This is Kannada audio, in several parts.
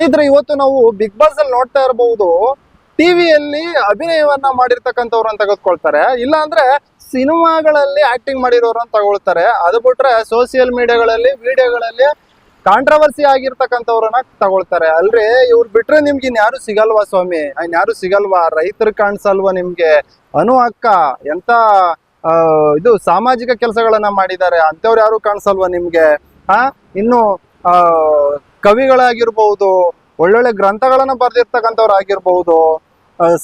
ಸ್ನೇಹಿತರೆ, ಇವತ್ತು ನಾವು ಬಿಗ್ ಬಾಸ್ ಅಲ್ಲಿ ನೋಡ್ತಾ ಇರಬಹುದು ಟಿವಿಯಲ್ಲಿ ಅಭಿನಯವನ್ನ ಮಾಡಿರ್ತಕ್ಕಂಥವ್ರನ್ನ ತೆಗೆದುಕೊಳ್ತಾರೆ. ಇಲ್ಲ ಅಂದ್ರೆ ಸಿನಿಮಾಗಳಲ್ಲಿ ಆಕ್ಟಿಂಗ್ ಮಾಡಿರೋರನ್ನ ತಗೊಳ್ತಾರೆ. ಅದು ಬಿಟ್ರೆ ಸೋಷಿಯಲ್ ಮೀಡಿಯಾಗಳಲ್ಲಿ ವಿಡಿಯೋಗಳಲ್ಲಿ ಕಾಂಟ್ರವರ್ಸಿ ಆಗಿರ್ತಕ್ಕಂಥವ್ರನ್ನ ತಗೊಳ್ತಾರೆ. ಅಲ್ರಿ, ಇವ್ರು ಬಿಟ್ರೆ ನಿಮ್ಗೆ ಇನ್ಯಾರು ಸಿಗಲ್ವಾ ಸ್ವಾಮಿ? ಇನ್ಯಾರು ಸಿಗಲ್ವಾ? ರೈತರು ಕಾಣಿಸಲ್ವಾ ನಿಮ್ಗೆ? ಅನು ಅಕ್ಕ, ಎಂತ ಇದು ಸಾಮಾಜಿಕ ಕೆಲಸಗಳನ್ನ ಮಾಡಿದ್ದಾರೆ. ಅಂತವ್ರು ಯಾರು ಕಾಣಿಸಲ್ವಾ ನಿಮ್ಗೆ? ಹಾ ಇನ್ನು ಕವಿಗಳಾಗಿರ್ಬಹುದು ಒಳ್ಳೊಳ್ಳೆ ಗ್ರಂಥಗಳನ್ನ ಬರೆದಿರ್ತಕ್ಕಂಥವ್ರು ಆಗಿರ್ಬಹುದು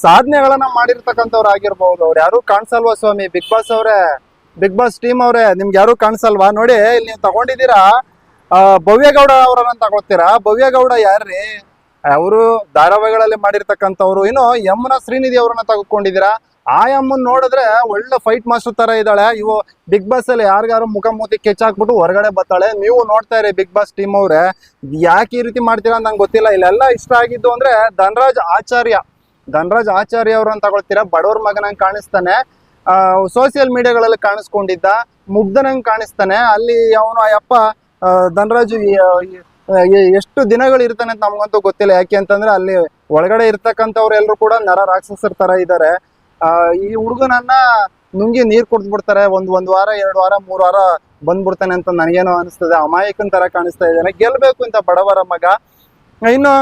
ಸಾಧನೆಗಳನ್ನ ಮಾಡಿರ್ತಕ್ಕಂಥವ್ರು ಆಗಿರ್ಬಹುದು ಅವ್ರು ಯಾರು ಕಾಣಿಸಲ್ವಾ ಸ್ವಾಮಿ? ಬಿಗ್ ಬಾಸ್ ಅವರೇ, ಬಿಗ್ ಬಾಸ್ ಟೀಮ್ ಅವರೇ, ನಿಮ್ಗೆ ಯಾರು ಕಾಣಿಸಲ್ವಾ? ನೋಡಿ, ಇಲ್ಲಿ ನೀವು ತಗೊಂಡಿದ್ದೀರಾ ಭವ್ಯಗೌಡ ಅವರನ್ನ ತಗೊಳ್ತೀರಾ ಭವ್ಯಗೌಡ ಯಾರ್ರಿ? ಅವರು ಧಾರಾವಾಹಿಗಳಲ್ಲಿ ಮಾಡಿರ್ತಕ್ಕಂಥವ್ರು. ಇನ್ನು ಯಮುನಾ ಶ್ರೀನಿಧಿ ಅವರನ್ನ ತೆಗೆದುಕೊಂಡಿದ್ದೀರಾ ಆ ಅಮ್ಮನ್ ನೋಡಿದ್ರೆ ಒಳ್ಳೆ ಫೈಟ್ ಮಾಸ್ಟರ್ ತರ ಇದ್ದಾಳೆ. ಇವು ಬಿಗ್ ಬಾಸ್ ಅಲ್ಲಿ ಯಾರಿಗಾರು ಮುಖ ಮೂತಿ ಕೆಚ್ಚಾಕ್ಬಿಟ್ಟು ಹೊರಗಡೆ ಬರ್ತಾಳೆ. ನೀವು ನೋಡ್ತಾ ಇರಿ ಬಿಗ್ ಬಾಸ್ ಟೀಮ್ ಅವ್ರೆ. ಯಾಕೆ ಈ ರೀತಿ ಮಾಡ್ತೀರಾ ನಂಗೆ ಗೊತ್ತಿಲ್ಲ. ಇಲ್ಲೆಲ್ಲ ಇಷ್ಟ ಆಗಿದ್ದು ಅಂದ್ರೆ ಧನರಾಜ್ ಆಚಾರ್ಯ. ಧನರಾಜ್ ಆಚಾರ್ಯ ಅವ್ರನ್ನ ತಗೊಳ್ತೀರಾ? ಬಡವ್ರ ಮಗನಂಗ್ ಕಾಣಿಸ್ತಾನೆ. ಸೋಷಿಯಲ್ ಮೀಡಿಯಾಗಳಲ್ಲಿ ಕಾಣಿಸ್ಕೊಂಡಿದ್ದ. ಮುಗ್ಧನಂಗ್ ಕಾಣಿಸ್ತಾನೆ. ಅಲ್ಲಿ ಅವನು ಆ ಧನರಾಜ್ ಧನರಾಜು ಎಷ್ಟು ದಿನಗಳು ಇರ್ತಾನೆ ಅಂತ ನಮ್ಗಂತೂ ಗೊತ್ತಿಲ್ಲ. ಯಾಕೆ ಅಂತಂದ್ರೆ ಅಲ್ಲಿ ಒಳಗಡೆ ಇರ್ತಕ್ಕಂಥವ್ರು ಕೂಡ ನರ ರಾಕ್ಷಸರ್ ತರ ಇದ್ದಾರೆ ಆ, ಈ ಹುಡುಗನನ್ನ ನುಂಗಿ ನೀರ್ ಕುಡ್ದು ಬಿಡ್ತಾರೆ. ಒಂದ್ ಒಂದ್ ವಾರ, ಎರಡ್ ವಾರ, ಮೂರ್ ವಾರ ಬಂದ್ಬಿಡ್ತಾನೆ ಅಂತ ನನಗೇನೋ ಅನಿಸ್ತದೆ. ಅಮಾಯಕನ್ ತರ ಕಾಣಿಸ್ತಾ ಇದ್ದಾನೆ. ಗೆಲ್ಬೇಕು ಅಂತ ಬಡವರ ಮಗ. ಇನ್ನು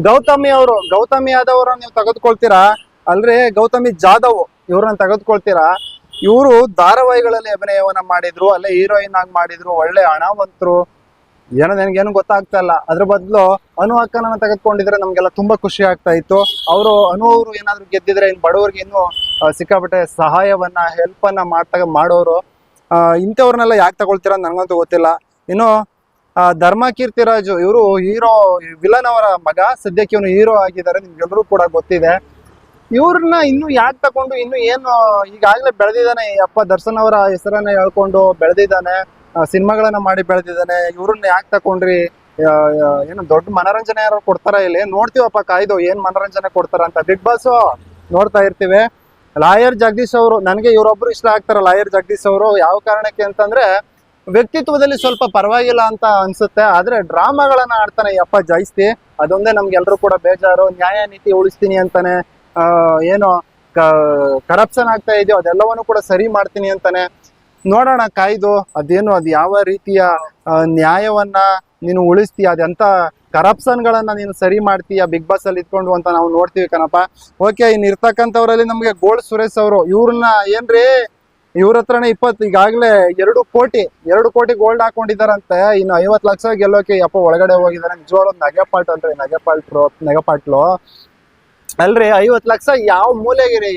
ಗೌತಮಿ ಅವರು, ಗೌತಮಿ ಆದವರ ನೀವು ತೆಗೆದುಕೊಳ್ತೀರಾ? ಅಲ್ರಿ ಗೌತಮಿ ಜಾಧವ್ ಇವ್ರನ್ನ ತೆಗೆದುಕೊಳ್ತೀರಾ? ಇವರು ಧಾರಾವಾಹಿಗಳಲ್ಲಿ ಅಭಿನಯವನ್ನ ಮಾಡಿದ್ರು, ಅಲ್ಲೇ ಹೀರೋಯಿನ್ ಆಗಿ ಮಾಡಿದ್ರು, ಒಳ್ಳೆ ಹಣವಂತರು. ಏನೋ ನನಗೇನು ಗೊತ್ತಾಗ್ತಾ ಇಲ್ಲ. ಅದ್ರ ಬದಲು ಅನು ಅಕ್ಕನನ್ನ ತೆಗೆದುಕೊಂಡಿದ್ರೆ ನಮಗೆಲ್ಲ ತುಂಬಾ ಖುಷಿ ಆಗ್ತಾ ಇತ್ತು. ಅವರು, ಅನು ಅವರು ಏನಾದ್ರು ಗೆದ್ದಿದ್ರೆ ಇನ್ನು ಬಡವರಿಗೆ ಇನ್ನೂ ಸಿಕ್ಕಾಪಟ್ಟೆ ಸಹಾಯವನ್ನ ಹೆಲ್ಪ್ ಅನ್ನ ಮಾಡ್ತಾ, ಮಾಡೋರು ಇಂಥವ್ರನ್ನೆಲ್ಲ ಯಾಕೆ ತಗೊಳ್ತೀರ ನನಗಂತೂ ಗೊತ್ತಿಲ್ಲ. ಇನ್ನು ಧರ್ಮ ಕೀರ್ತಿರಾಜು ಇವರು ಹೀರೋ, ವಿಲನ್ ಅವರ ಮಗ, ಸದ್ಯಕ್ಕೆ ಇವನು ಹೀರೋ ಆಗಿದ್ದಾರೆ ನಿಮ್ಗೆಲ್ಲರೂ ಕೂಡ ಗೊತ್ತಿದೆ. ಇವ್ರನ್ನ ಇನ್ನು ಯಾಕೆ ತಗೊಂಡು, ಇನ್ನು ಏನು, ಈಗಾಗಲೇ ಬೆಳೆದಿದ್ದಾನೆ ಅಪ್ಪ ದರ್ಶನ್ ಅವರ ಹೆಸರನ್ನ ಹೇಳ್ಕೊಂಡು ಬೆಳೆದಿದ್ದಾನೆ. ಸಿನಿಮಾಗಳನ್ನ ಮಾಡಿ ಬೆಳೆದಿದ್ದಾನೆ. ಇವ್ರನ್ನ ಯಾಕೆ ತಕೊಂಡ್ರಿ ಏನು ದೊಡ್ಡ ಮನರಂಜನೆ ಯಾರು ಕೊಡ್ತಾರ ಇಲ್ಲಿ? ನೋಡ್ತೀವಪ್ಪ ಕಾಯ್ದು, ಏನ್ ಮನರಂಜನೆ ಕೊಡ್ತಾರ ಅಂತ. ಬಿಗ್ ಬಾಸ್ ನೋಡ್ತಾ ಇರ್ತೀವಿ. ಲಾಯರ್ ಜಗದೀಶ್ ಅವರು, ನನಗೆ ಇವರೊಬ್ರು ಇಷ್ಟ ಆಗ್ತಾರ ಲಾಯರ್ ಜಗದೀಶ್ ಅವರು. ಯಾವ ಕಾರಣಕ್ಕೆ ಅಂತಂದ್ರೆ, ವ್ಯಕ್ತಿತ್ವದಲ್ಲಿ ಸ್ವಲ್ಪ ಪರವಾಗಿಲ್ಲ ಅಂತ ಅನ್ಸುತ್ತೆ. ಆದ್ರೆ ಡ್ರಾಮಾಗಳನ್ನ ಆಡ್ತಾನೆ ಯಪ್ಪ ಜಾಸ್ತಿ. ಅದೊಂದೇ ನಮ್ಗೆಲ್ರೂ ಕೂಡ ಬೇಜಾರು. ನ್ಯಾಯ ನೀತಿ ಉಳಿಸ್ತೀನಿ ಅಂತಾನೆ ಏನು ಕರಪ್ಷನ್ ಆಗ್ತಾ ಇದೆಯೋ ಅದೆಲ್ಲವನ್ನು ಕೂಡ ಸರಿ ಮಾಡ್ತೀನಿ ಅಂತಾನೆ. ನೋಡೋಣ ಕಾಯ್ದು, ಅದೇನು, ಅದು ಯಾವ ರೀತಿಯ ನ್ಯಾಯವನ್ನ ನೀನು ಉಳಿಸ್ತೀಯ ಅದೆಂತ ಕರಪ್ಷನ್ಗಳನ್ನ ನೀನು ಸರಿ ಮಾಡ್ತೀಯ, ಬಿಗ್ ಬಾಸ್ ಅಲ್ಲಿ ಇಟ್ಕೊಂಡು ಅಂತ ನಾವು ನೋಡ್ತೀವಿ ಕಣಪ್ಪ. ಓಕೆ, ಇನ್ ಇರ್ತಕ್ಕಂಥವ್ರಲ್ಲಿ ನಮಗೆ ಗೋಲ್ಡ್ ಸುರೇಶ್ ಅವರು, ಇವ್ರನ್ನ ಏನ್ರಿ? ಇವ್ರ ಹತ್ರನೇ ಇಪ್ಪತ್ತು ಈಗಾಗಲೇ ಎರಡು ಕೋಟಿ ಎರಡು ಕೋಟಿ ಗೋಲ್ಡ್ ಹಾಕೊಂಡಿದಾರಂತೆ ಇನ್ನು ಐವತ್ತು ಲಕ್ಷ ಗೆಲ್ಲೋಕೆ, ಯಪ್ಪ, ಒಳಗಡೆ ಹೋಗಿದ್ದಾರೆ ನಿಜವಾಗ್ಲೂ ನಗೆಪಾಟ್ ಅಂದ್ರೆ ನಗೆಪಾಟ್ರು ನಗೆಪಾಟ್ಲು. ಅಲ್ರಿ ಐವತ್ ಲಕ್ಷ ಯಾವ ಮೂಲೆಗಿರಿ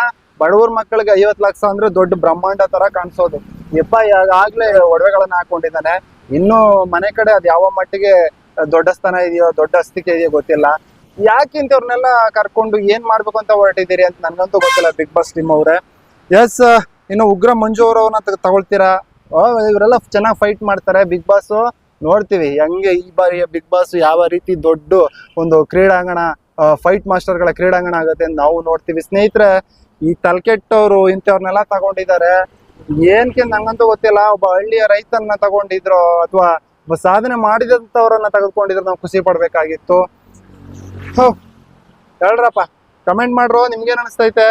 ಆ? ಬಡವ್ರ ಮಕ್ಕಳಿಗೆ ಐವತ್ ಲಕ್ಷ ಅಂದ್ರೆ ದೊಡ್ಡ ಬ್ರಹ್ಮಾಂಡ ತರ ಕಾಣಿಸೋದು. ಯಪ್ಪ ಆಗ್ಲೇ ಒಡವೆಗಳನ್ನ ಹಾಕೊಂಡಿದ್ದಾನೆ. ಇನ್ನು ಮನೆ ಕಡೆ ಅದ್ ಯಾವ ಮಟ್ಟಿಗೆ ದೊಡ್ಡ ಸ್ಥಾನ ಇದೆಯೋ, ದೊಡ್ಡ ಅಸ್ತಿಕೆ ಇದೆಯೋ ಗೊತ್ತಿಲ್ಲ. ಯಾಕೆ ಇಂಥವ್ರನ್ನೆಲ್ಲ ಕರ್ಕೊಂಡು ಏನ್ ಮಾಡ್ಬೇಕು ಅಂತ ಹೊರಟಿದ್ದೀರಿ ಅಂತ ನನ್ಗಂತೂ ಗೊತ್ತಿಲ್ಲ ಬಿಗ್ ಬಾಸ್ ಟೀಮ್ ಅವ್ರೆ. ಎಸ್ ಇನ್ನು ಉಗ್ರ ಮಂಜು ತಗ- ತಗೊಳ್ತೀರಾ? ಇವರೆಲ್ಲ ಚೆನ್ನಾಗಿ ಫೈಟ್ ಮಾಡ್ತಾರೆ. ಬಿಗ್ ಬಾಸ್ ನೋಡ್ತೀವಿ. ಹೆಂಗೆ ಈ ಬಾರಿಯ ಬಿಗ್ ಬಾಸ್ ಯಾವ ರೀತಿ ದೊಡ್ಡ ಒಂದು ಕ್ರೀಡಾಂಗಣ ಫೈಟ್ ಮಾಸ್ಟರ್ಗಳ ಕ್ರೀಡಾಂಗಣ ಆಗುತ್ತೆ ಅಂತ ನಾವು ನೋಡ್ತೀವಿ. ಸ್ನೇಹಿತರೆ ಈ ತಲ್ಕೆಟ್ಟವ್ರು ಇಂಥವ್ರನ್ನೆಲ್ಲ ತಗೊಂಡಿದ್ದಾರೆ. ಏನ್ಕೆ ನಂಗಂತೂ ಗೊತ್ತಿಲ್ಲ, ಒಬ್ಬ ಹಳ್ಳಿಯ ರೈತನ್ನ ತಗೊಂಡಿದ್ರು ಅಥವಾ ಸಾಧನೆ ಮಾಡಿದಂಥವ್ರನ್ನ ತೆಗೆದುಕೊಂಡಿದ್ರು ನಾವು ಖುಷಿ ಪಡ್ಬೇಕಾಗಿತ್ತು. ಹೇಳ್ರಪ್ಪ ಕಮೆಂಟ್ ಮಾಡ್ರು, ನಿಮ್ಗೇನ್ ಅನಿಸ್ತೈತೆ?